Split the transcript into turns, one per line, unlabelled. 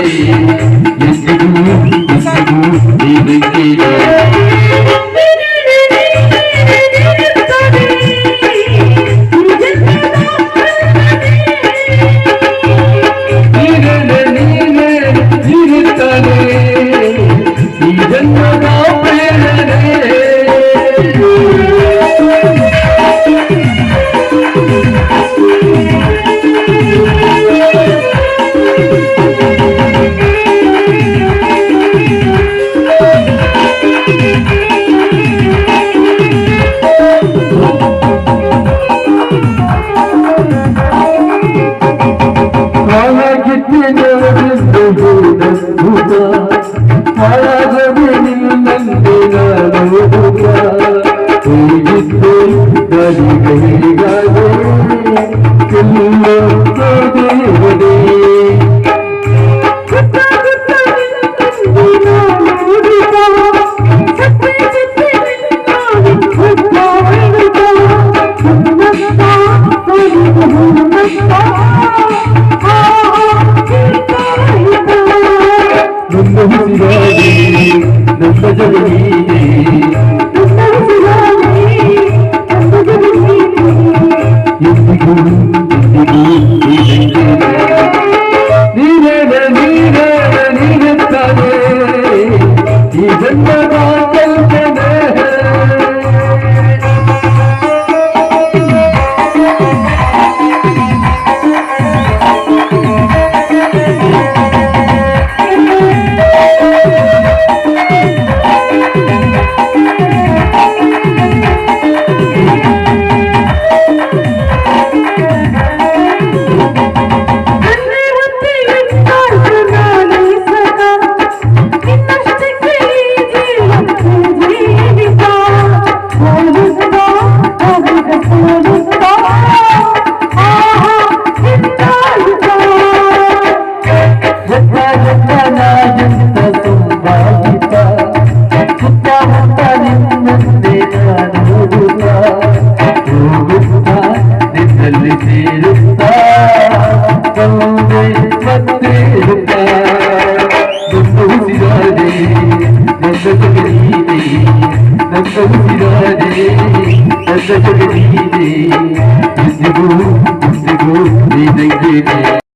Yeah. محمدي نسجد لي ਦੋਵੇ ਮੱਤੇ ਰੁਕਾ ਦੁੱਖ ਸਿਰਾ ਦੇ ਨਸਤ ਗਰੀ ਦੇ ਨਸਤ ਸਿਰਾ ਦੇ ਨਸਤ ਗਰੀ ਦੇ ਜਿਸ ਨੂੰ ਜਿਸ ਨੂੰ ਦੇ ਦੇ